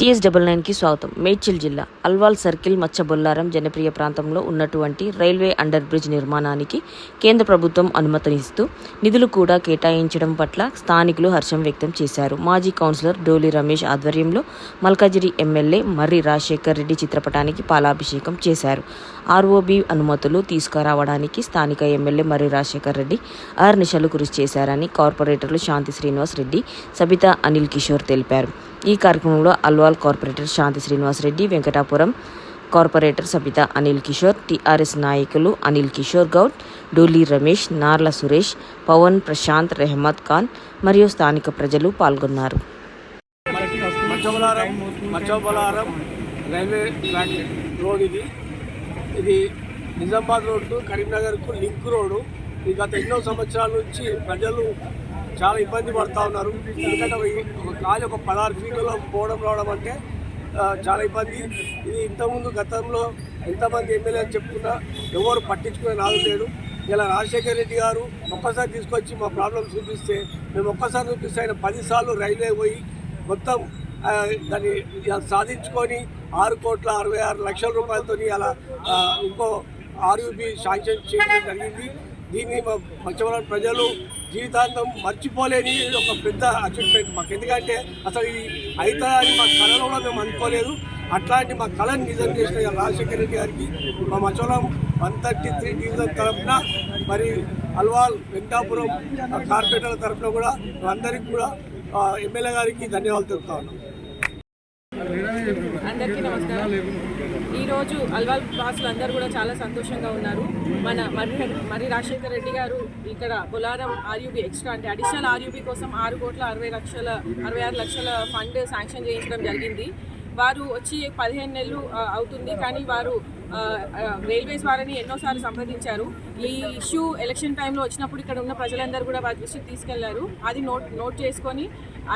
TS double నైన్కి స్వాగతం. మేడ్చల్ జిల్లా అల్వాల్ సర్కిల్ మచ్చబొల్లారం జనప్రియ ప్రాంతంలో ఉన్నటువంటి రైల్వే అండర్ బ్రిడ్జ్ నిర్మాణానికి కేంద్ర ప్రభుత్వం అనుమతినిస్తూ నిధులు కూడా కేటాయించడం పట్ల స్థానికులు హర్షం వ్యక్తం చేశారు. మాజీ కౌన్సిలర్ డోలి రమేష్ ఆధ్వర్యంలో మల్కాజిరి ఎమ్మెల్యే మర్రి రాజశేఖర్ రెడ్డి చిత్రపటానికి పాలాభిషేకం చేశారు. ఆర్ఓబి అనుమతులు తీసుకురావడానికి స్థానిక ఎమ్మెల్యే మర్రి రాజశేఖర్ రెడ్డి అహర్నిశలు కృషి చేశారని కార్పొరేటర్లు శాంతి శ్రీనివాస్ రెడ్డి సబితా అనిల్ కిషోర్ తెలిపారు. ఈ కార్యక్రమంలో Alwal corporator Shanti Srinivas Reddy Venkatapuram corporator Sabitha Anil Kishore TRS నాయకులు అనిల్ కిషోర్ గౌడ్ డోలీ రమేష్ నార్ల సురేష్ పవన్ ప్రశాంత్ రెహమద్ ఖాన్ మరియు స్థానిక ప్రజలు పాల్గొన్నారు. రైల్వే ట్రాక్ రోడ్ ఇది. ఇది నిజామాబాద్ రోడ్డు కరీంనగర్కు లింక్ రోడ్డు. ఇది గత ఎన్నో సంవత్సరాల నుంచి ప్రజలు చాలా ఇబ్బంది పడుతూ ఉన్నారు. ఎందుకంటే ఒక- ఒక కాలి ఒక పదహారు ఫీట్లలో పోవడం రావడం అంటే చాలా ఇబ్బంది. ఇది ఇంతకుముందు గతంలో ఎంతమంది ఎమ్మెల్యేలు చెప్పుకున్నా ఎవరు పట్టించుకునే నాదు లేడు. ఇలా రాజశేఖర్ రెడ్డి గారు ఒక్కసారి తీసుకొచ్చి మా ప్రాబ్లం చూపిస్తే మేము ఒక్కసారి చూపిస్తే ఆయన పదిసార్లు రైల్వే పోయి మొత్తం దాన్ని సాధించుకొని ఆరు కోట్ల అరవై ఆరు లక్షల రూపాయలతో అలా ఇంకో ఆర్యూబీ శాంక్షన్ చేయడం జరిగింది. దీన్ని మా మత్స్యవరం ప్రజలు జీవితాంతం మర్చిపోలేని ఒక పెద్ద అచీవ్మెంట్ మాకు. ఎందుకంటే అసలు ఇది అవుతుందని మా కళలో కూడా మేము అనుకోలేదు. అట్లాంటి మా కళను నిజం చేసిన రాజశేఖర రెడ్డి గారికి మా Macchavaram one thirty three division తరఫున మరి అల్వాల్ వెంకటాపురం కార్పొరేటర్ల తరఫున కూడా అందరికీ కూడా ఎమ్మెల్యే గారికి ధన్యవాదాలు తెలుపుతా ఉన్నాం. అందరికీ నమస్కారం. ఈరోజు అల్వాల్ వాసులు అందరూ కూడా చాలా సంతోషంగా ఉన్నారు. మన మర్రి మర్రి రాజశేఖర రెడ్డి గారు ఇక్కడ బొలారం ఆర్యూబీ ఎక్స్ట్రా అంటే అడిషనల్ ఆర్యూబీ కోసం ఆరు కోట్ల అరవై లక్షల అరవై ఆరు లక్షల ఫండ్ శాంక్షన్ చేయించడం జరిగింది. వారు వచ్చి పదిహేను నెలలు అవుతుంది. కానీ వారు రైల్వేస్ వారిని ఎన్నోసార్లు సంప్రదించారు. ఈ ఇష్యూ ఎలక్షన్ టైంలో వచ్చినప్పుడు ఇక్కడ ఉన్న ప్రజలందరూ కూడా వారి దృష్టికి తీసుకెళ్ళారు. అది నోట్ నోట్ చేసుకొని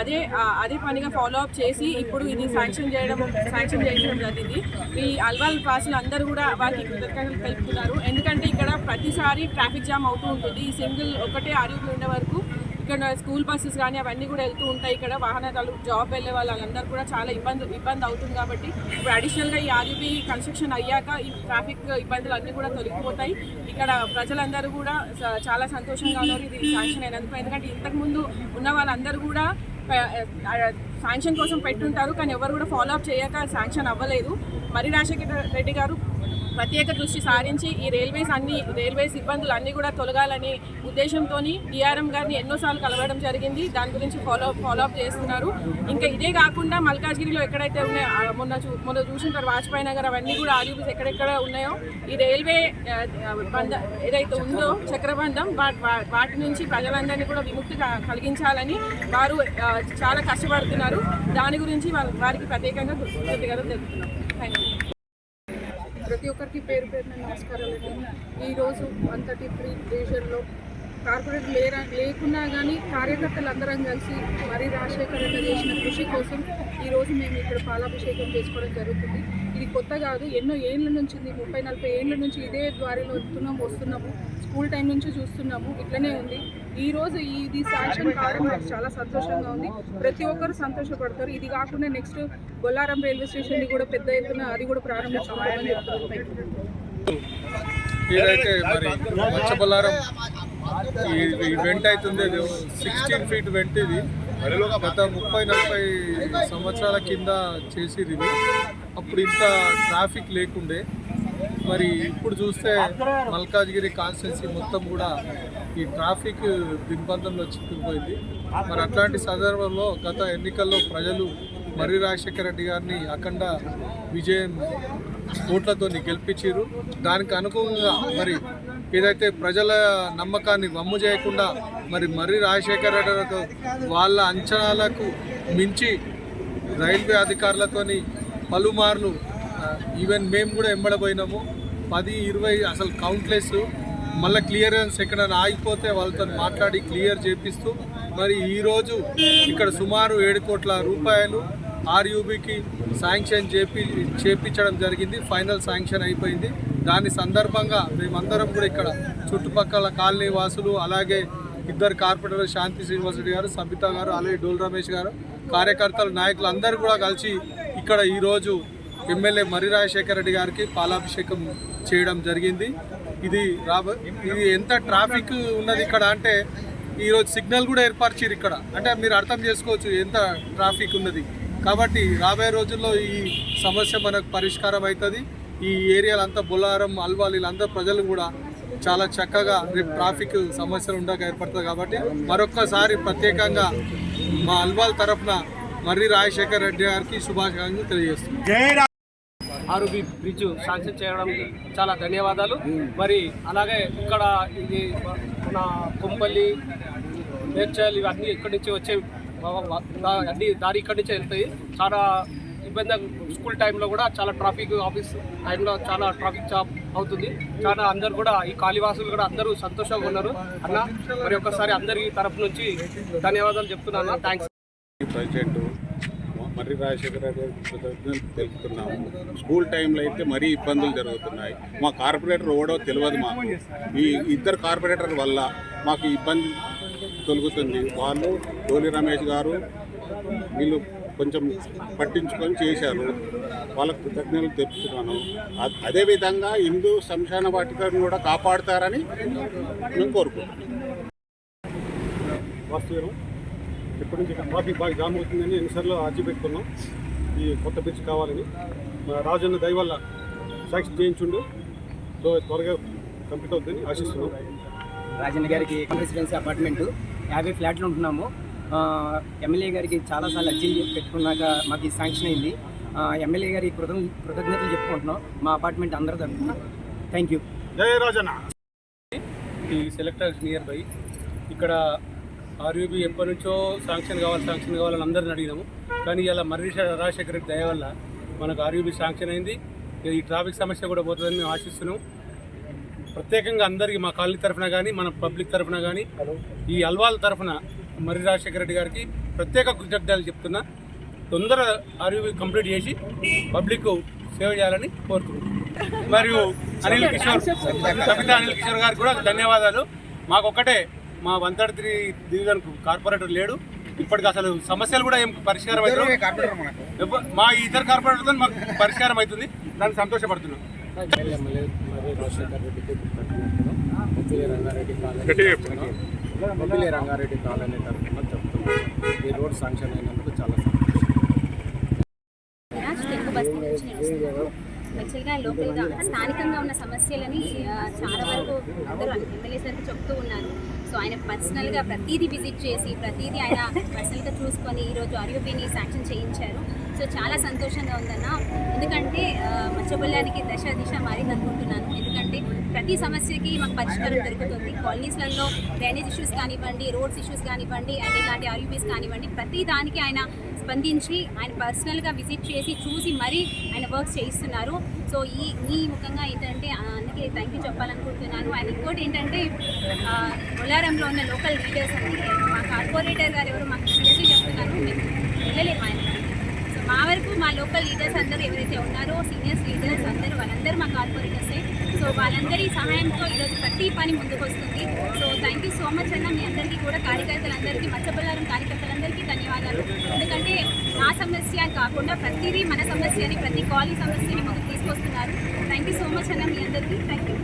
అదే అదే పనిగా ఫాలో అప్ చేసి ఇప్పుడు ఇది శాంక్షన్ చేయడం శాంక్షన్ చేయడం జరిగింది. ఈ అల్వాల్ వాసులు అందరూ కూడా వారికి కృతజ్ఞతలు తెలుపుతున్నారు. ఎందుకంటే ఇక్కడ ప్రతిసారి ట్రాఫిక్ జామ్ అవుతూ ఉంటుంది. ఈ సింగిల్ ఒకటే ఆర్యూపీ ఉండే వరకు ఇక్కడ స్కూల్ బస్సెస్ కానీ అవన్నీ కూడా వెళ్తూ ఉంటాయి. ఇక్కడ వాహనాలు జాబ్ వెళ్ళే వాళ్ళందరూ కూడా చాలా ఇబ్బంది ఇబ్బంది అవుతుంది కాబట్టి ఇప్పుడు అడిషనల్గా ఈ ఆర్యూబీ కన్స్ట్రక్షన్ అయ్యాక ఈ ట్రాఫిక్ ఇబ్బందులు అన్నీ కూడా తొలగిపోతాయి. ఇక్కడ ప్రజలందరూ కూడా చాలా సంతోషంగా ఉన్నారు. ఇది శాంక్షన్ అయినందుకు. ఎందుకంటే ఇంతకుముందు ఉన్న వాళ్ళందరూ కూడా శాంక్షన్ కోసం పెట్టుంటారు. కానీ ఎవరు కూడా ఫాలో అప్ చేయక శాంక్షన్ అవ్వలేదు. మరి రాజశేఖర రెడ్డి గారు ప్రత్యేక దృష్టి సారించి ఈ రైల్వేస్ అన్ని రైల్వేస్ ఇబ్బందులు అన్నీ కూడా తొలగాలని ఉద్దేశంతో డిఆర్ఎం గారిని ఎన్నోసార్లు కలవడం జరిగింది. దాని గురించి ఫాలో ఫాలో అప్ చేస్తున్నారు. ఇంకా ఇదే కాకుండా మల్కాజ్గిరిలో ఎక్కడైతే ఉన్నాయో మొన్న చూ మొన్న చూసింటారు వాజ్పేయి నగర్ అవన్నీ కూడా ఆర్యూబీస్ ఎక్కడెక్కడ ఉన్నాయో ఈ రైల్వే బంధ ఏదైతే ఉందో చక్రబంధం వా- వాటి నుంచి ప్రజలందరినీ కూడా విముక్తి క- కలిగించాలని వారు చాలా కష్టపడుతున్నారు. దాని గురించి వాళ్ళ- వారికి ప్రత్యేకంగా కృతజ్ఞతలు తెలుపుతున్నాం. థ్యాంక్ యూ ప్రతి ఒక్కరికి పేరు పేరున నమస్కారాలు ఈరోజు అంతటి ఫ్రీ దేశంలో కార్పొరేట్ లేరా లేకున్నా కానీ కార్యకర్తలు అందరం కలిసి మరి రాజశేఖర్ రెడ్డి చేసిన కృషి కోసం ఈరోజు మేము ఇక్కడ పాలాభిషేకం చేసుకోవడం జరుగుతుంది. ఇది కొత్త కాదు ఎన్నో ఏళ్ళ నుంచి ఉంది ముప్పై నలభై ఏళ్ళ నుంచి ఇదే ద్వారిలో వెళ్తున్నాము వస్తున్నాము. స్కూల్ టైం నుంచి చూస్తున్నాము ఇట్లనే ఉంది. ఈ రోజు ఇది శాంక్షన్ కావడం నాకు చాలా సంతోషంగా ఉంది. ప్రతి ఒక్కరు సంతోషపడతారు. ఇది కాకుండా నెక్స్ట్ బొల్లారం రైల్వే స్టేషన్ కూడా పెద్ద ఎత్తున అది కూడా ప్రారంభించుకోవాలని చెప్తారు ఏదైతే మరి ఈ వెంట అవుతుంది సిక్స్టీన్ ఫీట్ వెంట ఇది. గత ముప్పై నలభై సంవత్సరాల కింద చేసేది అప్పుడు ఇంత ట్రాఫిక్ లేకుండే మరి ఇప్పుడు చూస్తే మల్కాజ్గిరి కాన్స్టిట్యున్సీ మొత్తం కూడా ఈ ట్రాఫిక్ దిగ్బంధంలో చిక్కుకుపోయింది. మరి అట్లాంటి సందర్భంలో గత ఎన్నికల్లో ప్రజలు మర్రి రాజశేఖర రెడ్డి గారిని అఖండ విజయం ఓట్లతో గెలిపించారు దానికి అనుగుణంగా మరి ఏదైతే ప్రజల నమ్మకాన్ని వమ్ము చేయకుండా మరి మర్రి రాజశేఖర రెడ్డితో వాళ్ళ అంచనాలకు మించి రైల్వే అధికారులతోని పలుమార్లు ఈవెన్ మేము కూడా ఎంబడబోయినాము పది ఇరవై అసలు కౌంట్లెస్ మళ్ళీ క్లియరెన్స్ ఎక్కడైనా ఆగిపోతే వాళ్ళతో మాట్లాడి క్లియర్ చేపిస్తూ మరి ఈరోజు ఇక్కడ సుమారు ఏడు కోట్ల రూపాయలు ఆర్యూబీకి శాంక్షన్ చేపి చేపించడం జరిగింది. ఫైనల్ శాంక్షన్ అయిపోయింది. దాని సందర్భంగా మేమందరం కూడా ఇక్కడ చుట్టుపక్కల కాలనీ వాసులు అలాగే ఇద్దరు కార్పొరేటర్ శాంతి శ్రీనివాస్ రెడ్డి గారు సబిత గారు అలాగే డోల్ రమేష్ గారు కార్యకర్తలు నాయకులు అందరూ కూడా కలిసి ఇక్కడ ఈరోజు ఎమ్మెల్యే మర్రి రాజశేఖర రెడ్డి గారికి పాలాభిషేకం చేయడం జరిగింది. ఇది రాబో ఇది ఎంత ట్రాఫిక్ ఉన్నది ఇక్కడ అంటే ఈరోజు సిగ్నల్ కూడా ఏర్పరిచారు ఇక్కడ. అంటే మీరు అర్థం చేసుకోవచ్చు ఎంత ట్రాఫిక్ ఉన్నది. కాబట్టి రాబోయే రోజుల్లో ఈ సమస్య మనకు పరిష్కారం అవుతుంది ఈ ఏరియాలంతా బొల్లారం అల్వాల్ వీళ్ళంతా ప్రజలు కూడా చాలా చక్కగా రేపు ట్రాఫిక్ సమస్యలు ఉండక ఏర్పడుతుంది కాబట్టి మరొక్కసారి ప్రత్యేకంగా మా అల్వాల్ తరఫున మర్రి రాజశేఖర్ రెడ్డి గారికి శుభాకాంక్షలు తెలియజేస్తున్నాం. ఆర్ఓబి బ్రిడ్జ్ శాంక్షన్ చేయడం చాలా ధన్యవాదాలు. మరి అలాగే ఇక్కడ ఇది మన కొంపల్లి నేర్చల్ ఇవన్నీ ఇక్కడి నుంచి వచ్చే అన్ని దారి ఇక్కడి నుంచి వెళ్తాయి. చాలా ఇబ్బంది స్కూల్ టైంలో కూడా చాలా ట్రాఫిక్ ఆఫీస్ టైంలో చాలా ట్రాఫిక్ జామ్ అవుతుంది. చాలా అందరు కూడా ఈ కాళీవాసులు కూడా అందరూ సంతోషంగా ఉన్నారు. అన్న మరి ఒకసారి అందరి తరపు నుంచి ధన్యవాదాలు చెప్తున్నాను థ్యాంక్స్ ప్రెసిడెంట్ మర్రి రాజశేఖర గారికి తెలుపుతున్నాము. స్కూల్ టైంలో అయితే మరీ ఇబ్బందులు జరుగుతున్నాయి. మా కార్పొరేటర్ ఓడో తెలియదు మాకు. ఈ ఇద్దరు కార్పొరేటర్ వల్ల మాకు ఇబ్బంది తొలుగుతుంది. వాళ్ళు డోలి రమేష్ గారు వీళ్ళు కొంచెం పట్టించుకొని చేశారు. వాళ్ళకు కృతజ్ఞతలు తెలుపుతున్నాను. అదేవిధంగా హిందూ శ్మశాన వాటికను కూడా కాపాడుతారని మేము కోరుకుంటున్నాం. ఇప్పటి నుంచి ట్రాఫిక్ బాగా జామ్ అవుతుందని ఎన్నిసార్లు అర్జీ పెట్టుకున్నాం. ఈ కొత్త బ్రిడ్జ్ కావాలని. మా రాజన్న దయ వల్ల సాక్షి చేయించుండు. సో త్వరగా కంప్లీట్ అవుతుందని ఆశిస్తున్నాం. రాజన్న గారికి రెసిడెన్సీ అపార్ట్మెంట్ యాభై ఫ్లాట్లు ఉంటున్నాము. ఎమ్మెల్యే గారికి చాలాసార్లు అర్జీలు పెట్టుకున్నాక మాకు శాంక్షన్ అయింది. ఎమ్మెల్యే గారి కృతజ్ఞ కృతజ్ఞతలు చెప్పుకుంటున్నాం. మా అపార్ట్మెంట్ అందరి తరఫున. Thank you Jaya Rajanna. ఈ సెలెక్టర్స్ నియర్ బై ఇక్కడ ఆర్యూబీ ఎప్పటి నుంచో శాంక్షన్ కావాలి శాంక్షన్ కావాలని అందరిని అడిగినాము. కానీ ఇలా మర్రి రాజశేఖర రెడ్డి దయ వల్ల మనకు ఆర్యూబీ శాంక్షన్ అయింది. ఈ ట్రాఫిక్ సమస్య కూడా పోతుందని మేము ఆశిస్తున్నాం. ప్రత్యేకంగా అందరికీ మా కాలనీ తరఫున కానీ మన పబ్లిక్ తరఫున కానీ ఈ అల్వాల్ తరఫున మర్రి రాజశేఖర రెడ్డి గారికి ప్రత్యేక కృతజ్ఞతలు చెప్తున్నా. తొందర ఆర్యూబీ కంప్లీట్ చేసి పబ్లిక్ సేవ చేయాలని కోరుతున్నాం మరియు అనిల్ కిషోర్ సబితా అనిల్ కిషోర్ గారికి కూడా ధన్యవాదాలు. మాకు ఒక్కటే మా one thirty three division corporator లేడు ఇప్పటికి అసలు సమస్యలు కూడా ఏం పరిష్కారం అవుతుంది మా ఇద్దరు కార్పొరేటర్తో మాకు పరిష్కారం అవుతుంది దానికి సంతోషపడుతున్నాం రంగారెడ్డి కాలనీ తరఫున చెప్తున్నాను ఈ రోడ్ శాంక్షన్ అయినందుకు యాక్చువల్గా లోకల్గా స్థానికంగా ఉన్న సమస్యలని చాలా వరకు అందరూ ఎమ్మెల్యే సార్కి చెప్తూ ఉన్నారు. సో ఆయన పర్సనల్గా ప్రతిదీ విజిట్ చేసి ప్రతిదీ ఆయన పర్సనల్గా చూసుకొని ఈరోజు ఆర్యూపీని శాంక్షన్ చేయించారు. సో చాలా సంతోషంగా ఉందన్న. ఎందుకంటే మత్స్యబల్యానికి దశ దిశ మారింది అనుకుంటున్నాను ఎందుకంటే ప్రతి సమస్యకి మాకు పరిష్కారం దొరుకుతుంది. కాలనీస్లలో డ్రైనేజ్ ఇష్యూస్ కానివ్వండి రోడ్స్ ఇష్యూస్ కానివ్వండి అండ్ ఇలాంటి ఆర్యూపీస్ కానివ్వండి ప్రతి దానికి ఆయన స్పందించి ఆయన పర్సనల్గా విజిట్ చేసి చూసి మరీ ఆయన వర్క్స్ చేయిస్తున్నారు. సో ఈ ఈ ముఖంగా ఏంటంటే అందుకే థ్యాంక్ యూ చెప్పాలనుకుంటున్నాను. ఆయన ఇంకోటి ఏంటంటే బొలారంలో ఉన్న లోకల్ లీడర్స్ అండి మా కార్పొరేటర్ గారు ఎవరు మాకు సీరియస్లీ చెప్తున్నారు. మేము వెళ్ళలేము ఆయన సో మా వరకు మా లోకల్ లీడర్స్ అందరూ ఎవరైతే ఉన్నారో సీనియర్స్ లీడర్స్ అందరూ వాళ్ళందరూ మా కార్పొరేటర్సే. సో వాళ్ళందరి సహాయంతో ఈరోజు ప్రతి పని ముందుకు వస్తుంది so thank you so much అన్న మీ అందరికీ కూడా కార్యకర్తలందరికీ మచ్చబల్లారం కార్యకర్తలందరికీ ధన్యవాదాలు. ఎందుకంటే నా సమస్య కాకుండా ప్రతిదీ మన సమస్యని ప్రతి కాలనీ సమస్యని ముందుకు తీసుకొస్తున్నారు. థ్యాంక్ యూ సో మచ్ అన్న మీ అందరికీ. Thank you